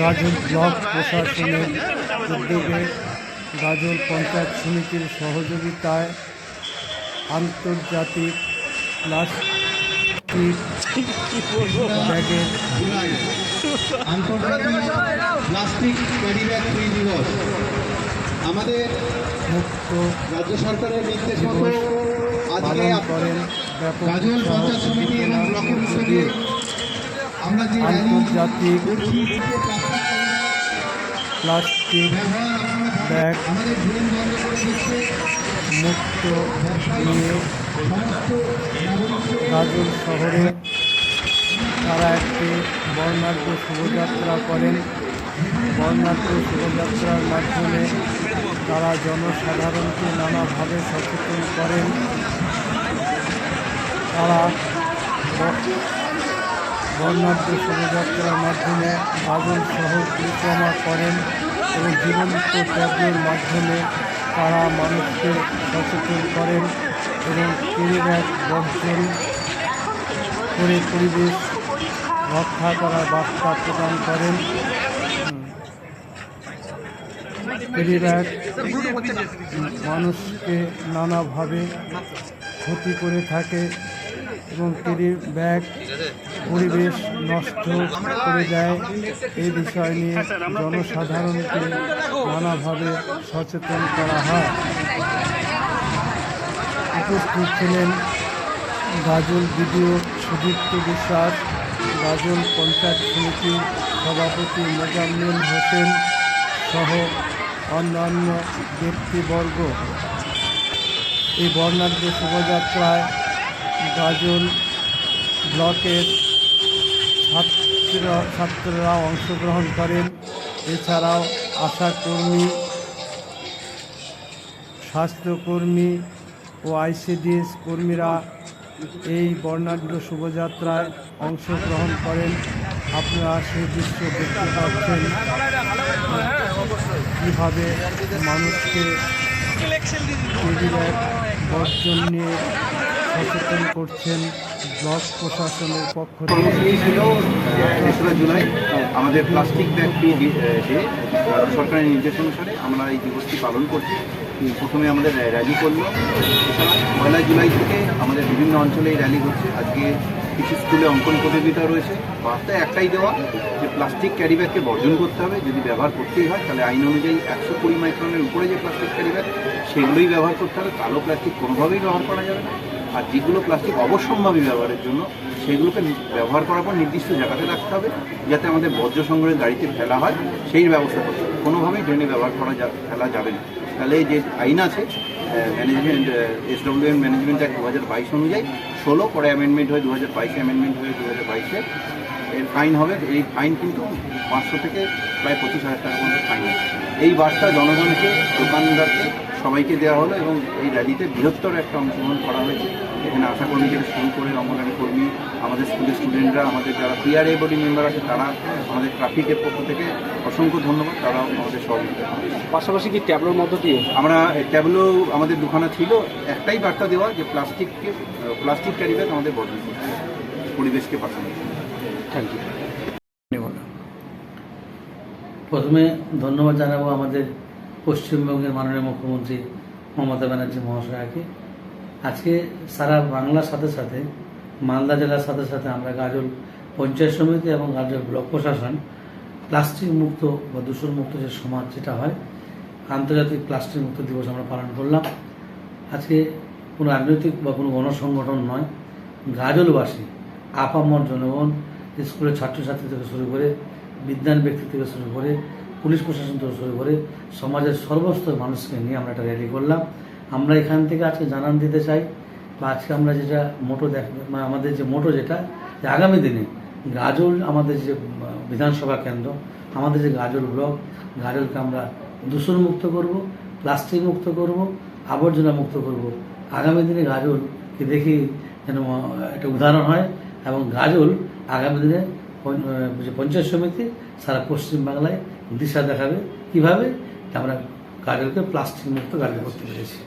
গাজল block প্রশাসনের উদ্যোগে গাজল পঞ্চায়েত সমিতির সহযোগিতায় আন্তর্জাতিক প্লাস্টিক ব্যাগের আন্তর্জাতিক প্লাস্টিক ফ্রি দিবস। আমাদের মুক্ত রাজ্য সরকারের নির্দেশ মতো আজকে করেন গাজল পঞ্চায়েত সমিতি এবং ব্লকের উদ্যোগে প্লাস্টিক আপনারা ব্যাগ মুক্ত নিয়ে গাজল শহরে তারা একটি বর্ণাঢ্য শোভাযাত্রা করেন। বর্ণাঢ্য শোভাযাত্রার মাধ্যমে তারা জনসাধারণকে নানাভাবে সচেতন করেন। তারা বর্ণাঢ্য শোভাযাত্রার মাধ্যমে গাজল শহর পরিক্রমা করেন এবং জীবন্ত ট্যাবলের মাধ্যমে তারা মানুষকে সচেতন করেন এবং পরিবেশ বর্জন করে পরিবেশ রক্ষা করার বার্তা প্রদান করেন। পরিবেশ মানুষকে নানাভাবে ক্ষতি করে থাকে। এবং কেরি ব্যাগ পরিবেশ নষ্ট করে দেয়। এই বিষয় নিয়ে জনসাধারণকে নানাভাবে সচেতন করা হয়। উপস্থিত ছিলেন গাজল বিডিও সুদীপ্ত বিশ্বাস, গাজল পঞ্চায়েত সমিতির সভাপতি মোজাম্মেল হোসেন সহ অন্যান্য ব্যক্তিবর্গ। এই বর্ণাঢ্য শোভাযাত্রায় গাজল ব্লকের ছাত্র ছাত্ররা অংশগ্রহণ করেন। এছাড়াও আশাকর্মী, স্বাস্থ্যকর্মী ও আইসিডিএস কর্মীরা এই বর্ণাঢ্য শোভাযাত্রায় অংশগ্রহণ করেন। আপনারা সেই দৃশ্য দেখতে পাচ্ছেন। কীভাবে মানুষকে বর্জন নিয়ে সচেতন করছেন ব্লক প্রশাসনের পক্ষ থেকে। ছিল তেসরা জুলাই। আমাদের প্লাস্টিক ব্যাগ ফ্রি ডে সরকারের নির্দেশ অনুসারে আমরা এই দিবসটি পালন করছি। প্রথমে আমাদের র্যালি করল পয়লা জুলাই থেকে আমাদের বিভিন্ন অঞ্চলে এই র্যালি হচ্ছে। আজকে কিছু স্কুলে অঙ্কন প্রতিযোগিতা রয়েছে। বার্তা একটাই দেওয়া, যে প্লাস্টিক ক্যারি ব্যাগকে বর্জন করতে হবে। যদি ব্যবহার করতেই হয়, তাহলে আইন অনুযায়ী একশো কুড়ি মাইক্রনের উপরে যে প্লাস্টিক ক্যারি ব্যাগ, সেগুলোই ব্যবহার করতে হবে। কালো প্লাস্টিক কোনোভাবেই ব্যবহার করা যাবে না। আর যেগুলো প্লাস্টিক অবশ্যম্ভাবী ব্যবহারের জন্য, সেগুলোকে ব্যবহার করার পর নির্দিষ্ট জায়গাতে রাখতে হবে, যাতে আমাদের বর্জ্য সংগ্রহের গাড়িতে ফেলা হয়, সেই ব্যবস্থা করতে হবে। কোনোভাবেই ড্রেনে ব্যবহার করা যা ফেলা যাবে না। তাহলে যে আইন আছে ম্যানেজমেন্ট এসডব্লিউএম ম্যানেজমেন্ট অ্যাক্ট দু হাজার বাইশ অনুযায়ী, ষোলো পরে অ্যামেন্ডমেন্ট হয়ে দু হাজার বাইশে অ্যামেন্ডমেন্ট হয়ে দু হাজার বাইশে এর ফাইন হবে। এই ফাইন কিন্তু পাঁচশো থেকে প্রায় পঁচিশ হাজার টাকা পর্যন্ত ফাইন এই বার্তা জনগণকে দোকানদারকে সবাইকে দেওয়া হলো এবং এই র্যালিতে বৃহত্তর একটা অংশগ্রহণ করা হয়েছে। এখানে আশা কর্মী থেকে শুরু করে অঙ্গনারী কর্মী আমাদের স্কুলের স্টুডেন্টরা আমাদের যারা পিআরএ বডি মেম্বার আছে তারা আমাদের ট্রাফিকের পক্ষ থেকে অসংখ্য ধন্যবাদ। তারা আমাদের সহযোগিতা। পাশাপাশি কি ট্যাবলোর মধ্য দিয়ে? আমরা ট্যাবলো আমাদের দোকানে ছিল। একটাই বার্তা দেওয়া যে প্লাস্টিককে প্লাস্টিক ক্যারি ব্যাগ আমাদের বর্জন করতে পরিবেশকে বাঁচানো থ্যাংক ইউ প্রথমে ধন্যবাদ জানাব আমাদের পশ্চিমবঙ্গের মাননীয় মুখ্যমন্ত্রী মমতা ব্যানার্জি মহাশয়াকে। আজকে সারা বাংলার সাথে সাথে মালদা জেলার সাথে সাথে আমরা গাজল পঞ্চায়েত সমিতি এবং গাজল ব্লক প্রশাসন প্লাস্টিক মুক্ত বা দূষণ মুক্ত যে সমাজ যেটা হয় আন্তর্জাতিক প্লাস্টিক মুক্ত দিবস আমরা পালন করলাম। আজকে কোনো রাজনৈতিক বা কোনো গণসংগঠন নয় গাজলবাসী আপামর জনগণ স্কুলের ছাত্রছাত্রী থেকে শুরু করে বিজ্ঞান ব্যক্তি থেকে শুরু করে পুলিশ প্রশাসন থেকে শুরু করে সমাজের সর্বস্তর মানুষকে নিয়ে আমরা একটা র্যালি করলাম। আমরা এখান থেকে আজকে জানান দিতে চাই বা আজকে আমরা যেটা মোটো দেখ মানে আমাদের যে মোটো যেটা, যে আগামী দিনে গাজল আমাদের যে বিধানসভা কেন্দ্র, আমাদের যে গাজল ব্লক, গাজলকে আমরা দূষণ মুক্ত করব প্লাস্টিক মুক্ত করব, আবর্জনা মুক্ত করব। আগামী দিনে গাজলকে দেখি যেন একটা উদাহরণ হয় এবং গাজল আগামী দিনে পঞ্চায়েত সমিতি সারা পশ্চিমবাংলায় দিশা দেখাবে। কীভাবে? আমরা গাজলকে প্লাস্টিক মুক্ত গাজল করতে পেরেছি।